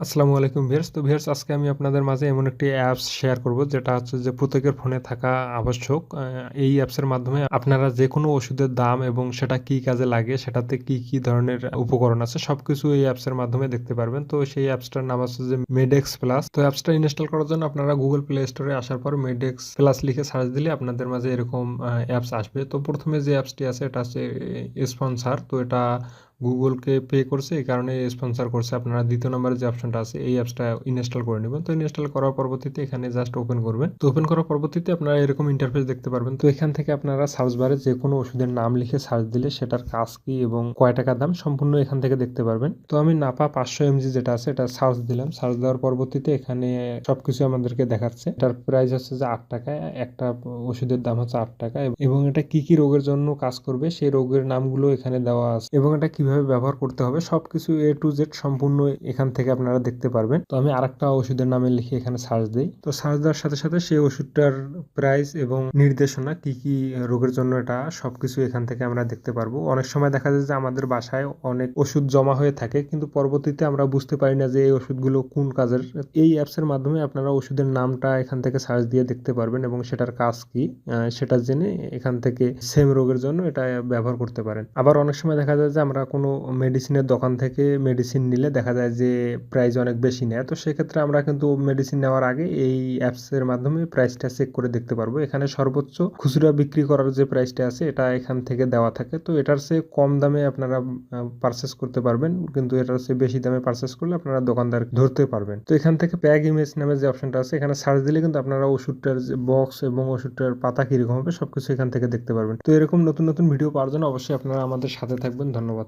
আসসালামু আলাইকুম ভিয়ার্স তো ভিয়ার্স আজকে আমি আপনাদের মাঝে এমন একটি অ্যাপস শেয়ার করব, যেটা হচ্ছে যে প্রত্যেকের ফোনে থাকা আবশ্যক। এই অ্যাপসের মাধ্যমে আপনারা যে কোনো ওষুধের দাম এবং সেটা কি কাজে লাগে, সেটাতে কি কি ধরনের উপকরণ আছে, সবকিছু এই অ্যাপসের মাধ্যমে দেখতে পারবেন। তো সেই অ্যাপসটার নাম আছে যে মেডেক্স প্লাস তো অ্যাপসটা ইনস্টল করার জন্য আপনারা গুগল প্লে স্টোরে আসার পর মেডেক্স প্লাস লিখে সার্চ দিলে আপনাদের মাঝে এরকম অ্যাপস আসবে। তো প্রথমে যে অ্যাপসটি আছে, এটা হচ্ছে স্পন্সার তো এটা গুগলকে পে করছে, এই কারণে স্পন্সর করছে। আপনারা দ্বিতীয় নম্বরে যে অপশনটা আছে, এই অ্যাপসটা ইনস্টল করে নেবেন। তো ইনস্টল করার পরবর্তীতে এখানে জাস্ট ওপেন করবেন। তো ওপেন করার পরবর্তীতে আপনারা এরকম ইন্টারফেস দেখতে পারবেন। তো এখান থেকে আপনারা সার্চ বারে যে কোনো ওষুধের নাম লিখে সার্চ দিলে সেটার কাজ কি এবং কয় টাকা দাম সম্পূর্ণ এখান থেকে দেখতে পারবেন। তো আমি নাপা পাঁচশো এমজি যেটা আছে, এটা সার্চ দিলাম। সার্চ দেওয়ার পরবর্তীতে এখানে সবকিছু আমাদেরকে দেখাচ্ছে। এটার প্রাইস হচ্ছে যে আট টাকা, একটা ওষুধের দাম হচ্ছে আট টাকা এবং এটা কি কি রোগের জন্য কাজ করবে, সেই রোগের নামগুলো এখানে দেওয়া আছে। এবং এটা কীভাবে ব্যবহার করতে হবে, সবকিছু এ টু জেড সম্পূর্ণ এখান থেকে আপনারা দেখতে পারবেন। তো আমি আরেকটা ওষুধের নামে লিখে এখানে সার্চ দিই। তো সার্চ দেওয়ার সাথে সাথে সেই ওষুধটার প্রাইস এবং নির্দেশনা, কি কি রোগের জন্য এটা, সবকিছু এখান থেকে আমরা দেখতে পারব। অনেক সময় দেখা যায় যে আমাদের বাসায় অনেক ওষুধ জমা হয়ে থাকে, কিন্তু পরবর্তীতে আমরা বুঝতে পারি না যে এই ওষুধগুলো কোন কাজের। এই অ্যাপসের মাধ্যমে আপনারা ওষুধের নামটা এখান থেকে সার্চ দিয়ে দেখতে পারবেন এবং সেটার কাজ কি সেটা জেনে এখান থেকে সেম রোগের জন্য এটা ব্যবহার করতে পারেন। আবার অনেক সময় দেখা যায় যে আমরা কোনো মেডিসিনের দোকান থেকে মেডিসিন নিলে দেখা যায় যে প্রাইস অনেক বেশি নেয়। তো সেক্ষেত্রে আমরা কিন্তু মেডিসিন নেওয়ার আগে এই অ্যাপসের মাধ্যমে প্রাইসটা চেক করে দেখতে পারব। এখানে সর্বোচ্চ খুচরা বিক্রি করার যে প্রাইসটা আছে, এটা এখান থেকে দেওয়া থাকে। তো এটার চেয়ে কম দামে আপনারা পারচেস করতে পারবেন। কিন্তু এটার চেয়ে বেশি দামে পারচেস করলে আপনারা দোকানদার ধরতে পারবেন। তো এখান থেকে প্যাক ইমেজ নামে যে অপশনটা আছে, এখানে সার্চ দিলে কিন্তু আপনারা ওষুধটার যে বক্স এবং ওষুধটার পাতা কীরকম হবে, সবকিছু এখান থেকে দেখতে পারবেন। তো এরকম নতুন নতুন ভিডিও পাওয়ার জন্য অবশ্যই আপনারা আমাদের সাথে থাকবেন। ধন্যবাদ।